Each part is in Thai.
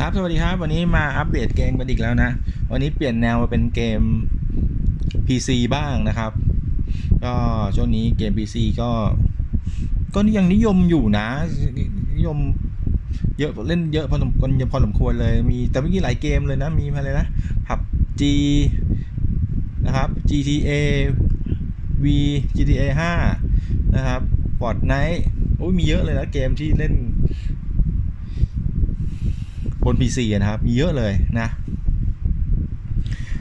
ครับสวัสดีครับ วันนี้มาอัปเดตเกมกันอีกแล้วนะ วันนี้เปลี่ยนแนวมาเป็นเกม PC บ้างนะครับ ก็ช่วงนี้เกม PC ก็ ก็ยังนิยมอยู่นะ นิยมเยอะเล่นเยอะพอสมควรพอสมควรเลย มีแต่ไม่กี่หลายเกมเลยนะ มีอะไรนะ PUBG นะครับ GTA V GTA 5 นะครับ Fortnite โอ้ยมีเยอะเลยนะเกมที่เล่น บน PC นะครับ มีเยอะเลยนะ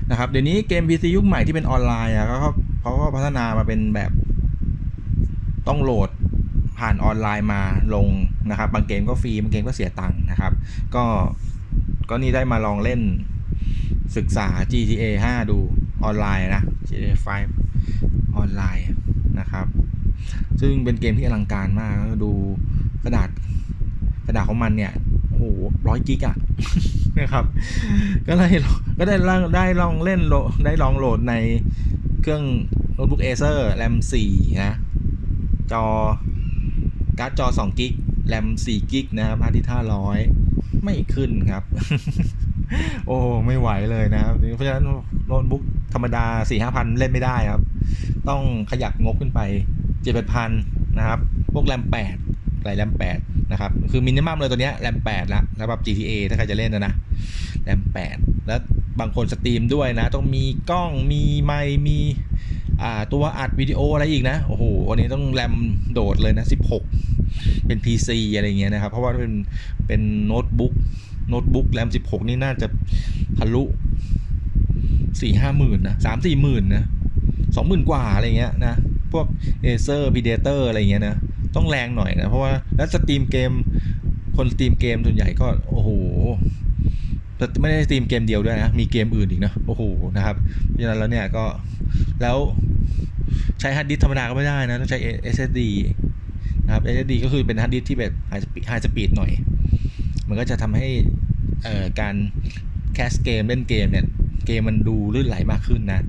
นะครับเดี๋ยวนี้เกม PC ยุคใหม่ที่เป็นออนไลน์อะเขาเขาก็พัฒนามาเป็นแบบต้องโหลดผ่านออนไลน์มาลงนะครับ บางเกมก็ฟรีบางเกมก็เสียตังค์นะครับ ก็ก็นี่ได้มาลองเล่นศึกษา GTA 5 ดูออนไลน์นะ GTA 5 ออนไลน์นะครับ ซึ่งเป็นเกมที่อลังการมากดูกระดาษกระดาษของมันเนี่ย โอ้โหร้อยกิกอะนะครับ ก็เลยก็ได้ลองได้ลองเล่นโหลได้ลองโหลดในเครื่องโน้ตบุ๊กเอเซอร์แรม4นะ จอ การ์ดจอ2กิกแรม4กิกนะครับฮาร์ดดิส500ไม่ขึ้นครับ โอ้ไม่ไหวเลยนะครับ เพราะฉะนั้นโน้ตบุ๊กธรรมดา 4 5พันเล่นไม่ได้ครับ ต้องขยับงบขึ้นไป 7 8พันนะครับ พวกแรม8ไหลแรม8 นะครับ คือมินิมัมเลยตัวเนี้ยแรม8ละแล้วแบบ GTA ถ้าใครจะเล่นนะนะแรม8แล้วบางคนสตรีมด้วยนะ ต้องมีกล้องมีไมค์มีอ่าตัวอัดวิดีโออะไรอีกนะ โอ้โหอันนี้ต้องแรมโดดเลยนะ 16 เป็น PC อะไรเงี้ยนะครับ เพราะว่าเป็นเป็นโน้ตบุ๊กโน้ตบุ๊กแรม 16 นี่น่าจะทะลุสี่ห้าหมื่นนะสามสี่หมื่นนะสองหมื่นกว่าอะไรเงี้ยนะ พวก Acer Predator อะไรเงี้ยนะ ต้องแรงหน่อยนะ เพราะว่าแล้วสตรีมเกม คนสตรีมเกมส่วนใหญ่ก็โอ้โหไม่ได้สตรีมเกมเดียวด้วยนะ มีเกมอื่นอีกนะโอ้โหนะครับเพราะฉะนั้นแล้วเนี่ยก็แล้วใช้ฮาร์ดดิสธรรมดาก็ไม่ได้นะ ต้องใช้ SSD นะครับ SSD ก็คือเป็นฮาร์ดดิสที่แบบไฮสปีดหน่อย มันก็จะทำให้การแคสเกมเล่นเกมเนี่ยเกมมันดูลื่นไหลมากขึ้นนะ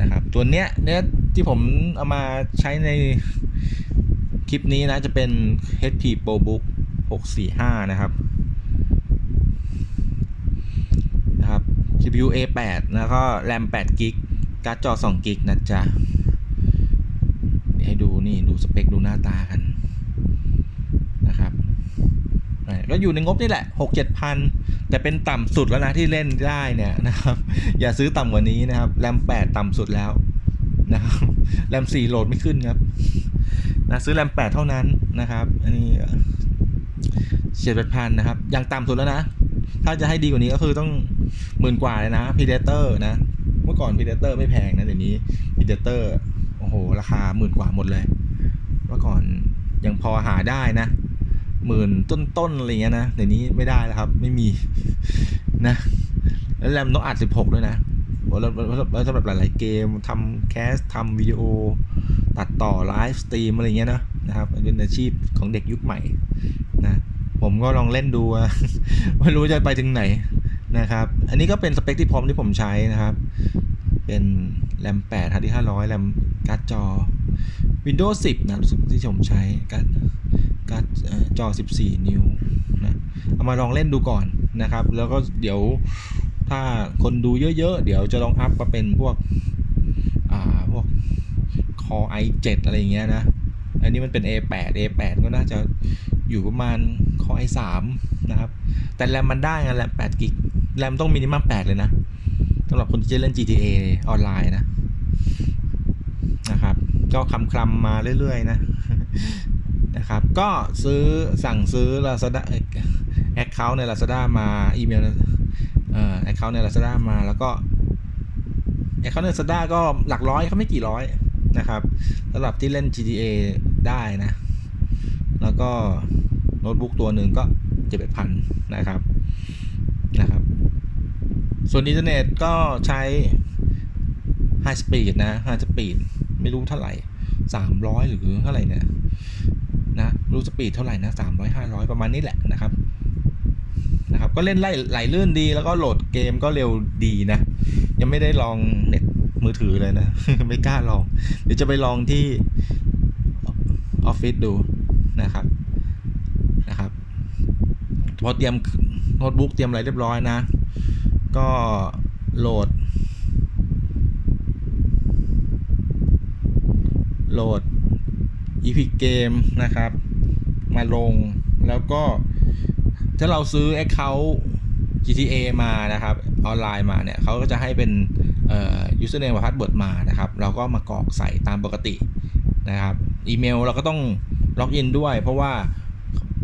นะครับ ตัวเนี้ยเนี่ยที่ผมเอามาใช้ใน คลิปนี้นะจะเป็น HP ProBook 645 นะครับ นะครับ CPU A8 แล้วก็แรม8 g b การ์ดจอ2 g b นะจ๊ะเดี๋ยวให้ดูนี่ดูสเปคดูหน้าตากันนะครับก็อยู่ในงบนี่แหละ 6 7พันแต่เป็นต่ำสุดแล้วนะที่เล่นได้เนี่ยนะครับ อย่าซื้อต่ำกว่านี้นะครับ แรม 8 ต่ำสุดแล้วนะครับ แรม 4 โหลดไม่ขึ้นครับ นะซื้อแรม 8 เท่านั้นนะครับ อันนี้เจ็ดแปดพันนะครับ อย่างต่ำสุดแล้วนะ ถ้าจะให้ดีกว่านี้ก็คือต้องหมื่นกว่าเลยนะ Predator นะ เมื่อก่อน Predator ไม่แพงนะเดี๋ยวนี้ Predator โอ้โห ราคาหมื่นกว่าหมดเลย เมื่อก่อนยังพอหาได้นะหมื่นต้นๆอะไรเงี้ยนะเดี๋ยวนี้ไม่ได้แล้วครับ ไม่มีนะ แล้วแรมต้องอัด 16 ด้วยนะแล้วสำหรับหลาย ๆ เกมทำแคสทำวิดีโอ ตัดต่อไลฟ์สตรีมอะไรเงี้ยนะนะครับเป็นอาชีพของเด็กยุคใหม่นะผมก็ลองเล่นดูไม่รู้จะไปถึงไหนนะครับ อันนี้ก็เป็นสเปคที่พร้อมที่ผมใช้นะครับ เป็นแรม8ฮาร์ดดิสก์500แรมการ์ดจอ Windows 10 นะรู้สึกที่ผมใช้การ์ดการ์ดจอ 14 นิ้วนะเอามาลองเล่นดูก่อนนะครับ แล้วก็เดี๋ยวถ้าคนดูเยอะๆ เดี๋ยวจะลองอัพมาเป็นพวกอ่าพวก Core i7 อะไรอย่างเงี้ยนะ อันนี้มันเป็น A8 A8 ก็น่าจะอยู่ประมาณ Core i3 นะครับ แต่แรมมันได้ไงแรม8กิกแรมต้องมินิมัม8เลยนะสำหรับคนที่จะเล่น GTA ออนไลน์นะนะครับ ก็คำคลำมาเรื่อยๆนะนะครับ ก็ซื้อสั่งซื้อ Lazada แอคเคาท์ใน Lazada มาอีเมลเอ่อแอคเคาท์ใน Lazada มาแล้วก็แอคเคาท์ใน Lazada ก็หลักร้อยเขาไม่กี่ร้อย นะครับสำหรับที่เล่น GTA ได้นะ แล้วก็โน้ตบุ๊กตัวหนึ่งก็เจ็ดพันนะครับนะครับ ส่วนอินเทอร์เน็ตก็ใช้ High Speed นะ High Speed ไม่รู้เท่าไหร่ 300 หรือเท่าไหร่เนี่ยนะรู้สปีดเท่าไหร่นะ 300 500 ประมาณนี้แหละนะครับนะครับ ก็เล่นไล่ไหลลื่นดีแล้วก็โหลดเกมก็เร็วดีนะ ยังไม่ได้ลองเน็ต มือถือเลยนะ ไม่กล้าลอง เดี๋ยวจะไปลองที่ออฟฟิศดูนะครับนะครับ พอเตรียมโน้ตบุ๊กเตรียมอะไรเรียบร้อยนะ ก็โหลด โหลด Epic Game นะครับ มาลงแล้วก็ถ้าเราซื้อ Account GTA มานะครับ ออนไลน์มาเนี่ยเขาก็จะให้เป็น เอ่อ username กับ password มานะครับ เราก็มากรอกใส่ตามปกตินะครับ อีเมลเราก็ต้องล็อกอินด้วย เพราะว่า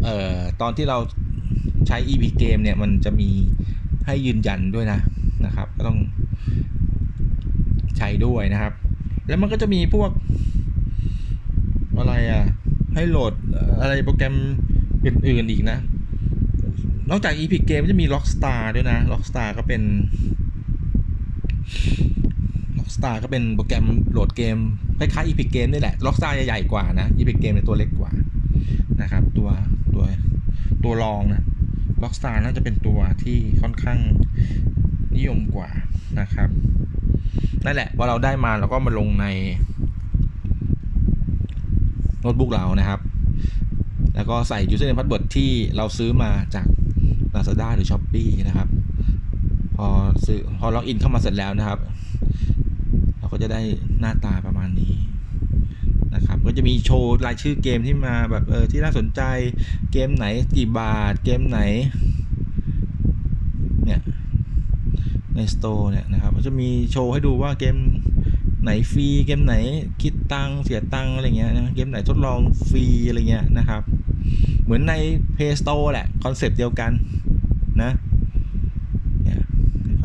ออตอนที่เราใช้ EP Game เนี่ย มันจะมีให้ยืนยันด้วยนะนะครับ ก็ต้องใช้ด้วยนะครับ แล้วมันก็จะมีพวก อะไรอะ ให้โหลดอะไรโปรแกรมอื่น ๆ อีกนะ นอกจาก EP Game จะมี Rockstar ด้วยนะ Rockstar ก็เป็น Rockstar ก็เป็นโปรแกรมโหลดเกมคล้ายๆ Epic Game นี่แหละ Rockstar จะใหญ่กว่านะ Epic Game ในยตัวเล็กกว่านะครับ ตัวตัวตัวรองนะ Rockstar น่าจะเป็นตัวที่ค่อนข้างนิยมกว่านะครับนั่นแหละพอเราได้มาเราก็มาลงในโน้ตบุ๊กเรานะครับ แล้วก็ใส่ username password ที่เราซื้อมาจาก Lazada หรือ Shopee นะครับ พอซื้อพอล็อกอินเข้ามาเสร็จแล้วนะครับ เราก็จะได้หน้าตาประมาณนี้นะครับ ก็จะมีโชว์รายชื่อเกมที่มาแบบเออที่น่าสนใจเกมไหนกี่บาท เกมไหนเนี่ยใน Store เนี่ยนะครับก็จะมีโชว์ให้ดูว่าเกมไหนฟรีเกมไหนคิดตังค์เสียตังค์อะไรเงี้ยนะเกมไหนทดลองฟรีอะไรเงี้ยนะครับ เหมือนใน Play Store แหละ คอนเซปต์เดียวกันนะ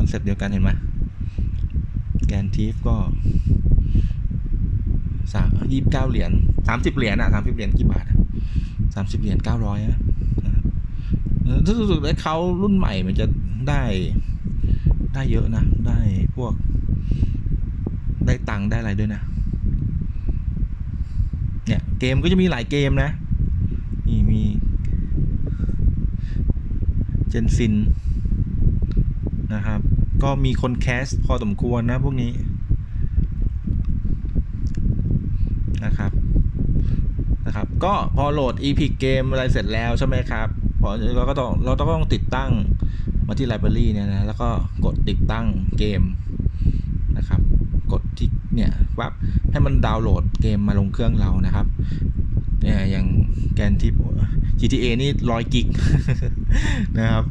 เซปต์เดียวกันเห็นไหมแกนทีฟก็สามยี่สิบเก้าเหรียญสามสิบเหรียญอะสามสิบเหรียญกี่บาทสามสิบเหรียญเก้าร้อยนะถ้ารู้สึกว่าเขารุ่นใหม่มันจะได้ได้เยอะนะ ได้พวก ได้ตังค์ได้อะไรด้วยนะ เนี่ยเกมก็จะมีหลายเกมนะ นี่มี เจนซินนะครับ ก็มีคนแคสพอสมควรนะพวกนี้นะครับนะครับ ก็พอโหลด Epic Game อะไรเสร็จแล้วใช่ไหมครับพอเราก็ต้องเราต้องติดตั้งมาที่ไลบรารีเนี่ยนะแล้วก็กดติดตั้งเกมนะครับกดที่เนี่ยวับให้มันดาวน์โหลดเกมมาลงเครื่องเรานะครับเนี่ยอย่างแกนทิป GTA นี่ร้อยกิกนะครับ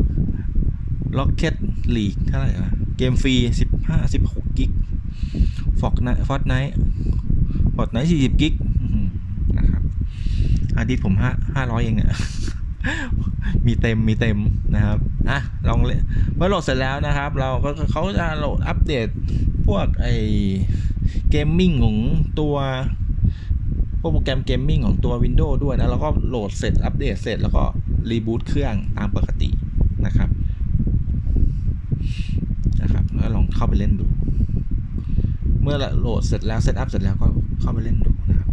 Rocket League เท่าไหร่วะเกมฟรีสิบห้าสิบหกกิกฟอกไนฟอร์ดไนท์ฟอร์ดไนท์สี่สิบกิกนะครับอาดิสผมห้าห้าร้อยเองเนี่ยมีเต็มมีเต็มนะครับอะลองเลยเมื่อโหลดเสร็จแล้วนะครับ เราก็เขาจะโหลดอัปเดตพวกไอเกมมิ่งของตัวพวกโปรแกรมเกมมิ่งของตัว Windows ด้วยนะแล้วก็โหลดเสร็จอัปเดตเสร็จแล้วก็รีบูตเครื่องตามปกตินะครับนะครับ แล้วลอง เข้าไปเล่นดู เมื่อโหลดเสร็จแล้วเซตอัพเสร็จแล้วก็เข้าไปเล่นดูนะครับ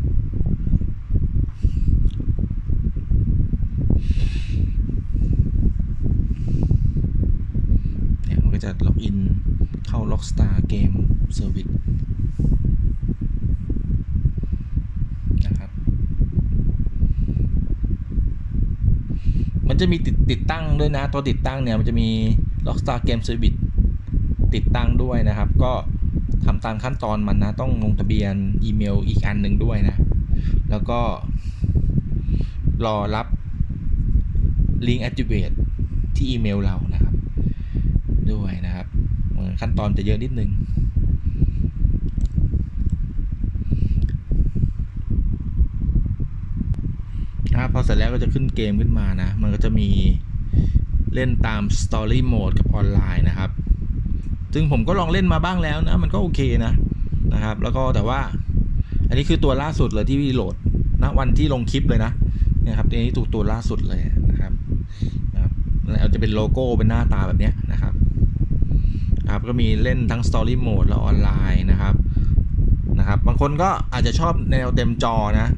เนี่ยมันก็จะล็อกอินเข้า Rockstar Game Service นะครับ มันจะมีติดติดตั้งด้วยนะ ตัวติดตั้งเนี่ย มันจะมี Rockstar Game Service ติดตั้งด้วยนะครับ ก็ทำตามขั้นตอนมันนะ ต้องลงทะเบียนอีเมลอีกอันหนึ่งด้วยนะ แล้วก็ รอรับ Link Activate ที่อีเมลเรานะครับ ด้วยนะครับเออขั้นตอนจะเยอะนิดนึงนะครับพอเสร็จแล้วก็จะขึ้นเกมขึ้นมานะ มันก็จะมีเล่นตาม Story Mode กับออนไลน์นะครับ ซึ่งผมก็ลองเล่นมาบ้างแล้วนะ มันก็โอเคนะนะครับ แล้วก็แต่ว่า อันนี้คือตัวล่าสุดเลยที่โหลดนะวันที่ลงคลิปเลยนะเนี่ยครับตัวนี้ตัวตัวล่าสุดเลยนะครับนะครับแล้วจะเป็นโลโก้เป็นหน้าตาแบบนี้นะครับครับก็มีเล่นทั้ง Story Mode และออนไลน์นะครับนะครับ บางคนก็อาจจะชอบแนวเต็มจอนะ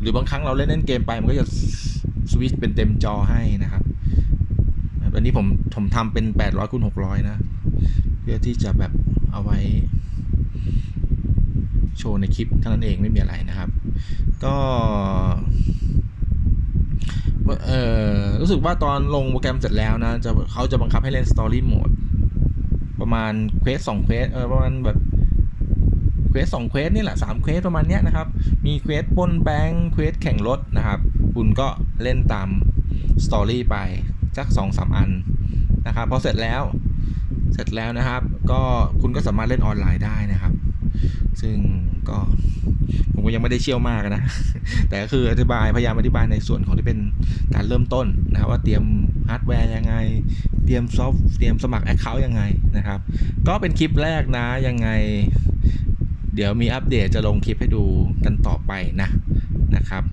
หรือบางครั้งเราเล่นเล่นเกมไปมันก็จะสวิตช์เป็นเต็มจอให้นะครับอันนี้ผมผมทำเป็น800คูณ600 นะ เพื่อที่จะแบบเอาไว้ โชว์ในคลิปเท่านั้นเองไม่มีอะไรนะครับ ก็เออรู้สึกว่าตอนลงโปรแกรมเสร็จแล้วนะจะเขาจะบังคับให้เล่นสตอรี่โหมดประมาณเควสสองเควสเออประมาณแบบเควสสองเควสนี่แหละสามเควสประมาณเนี้ยนะครับ มีเควสปนแบงค์เควสแข่งรถนะครับ คุณก็เล่นตามสตอรี่ไปสักสองสามอันนะครับพอเสร็จแล้ว เสร็จแล้วนะครับ ก็คุณก็สามารถเล่นออนไลน์ได้นะครับ ซึ่งก็ผมก็ยังไม่ได้เชี่ยวมากนะ แต่ก็คืออธิบายพยายามอธิบายในส่วนของที่เป็นการเริ่มต้นนะครับ ว่าเตรียมฮาร์ดแวร์ยังไง เตรียมซอฟต์เตรียมสมัครแอคเคาท์ยังไงนะครับ ก็เป็นคลิปแรกนะยังไง เดี๋ยวมีอัปเดตจะลงคลิปให้ดูกันต่อไปนะนะครับ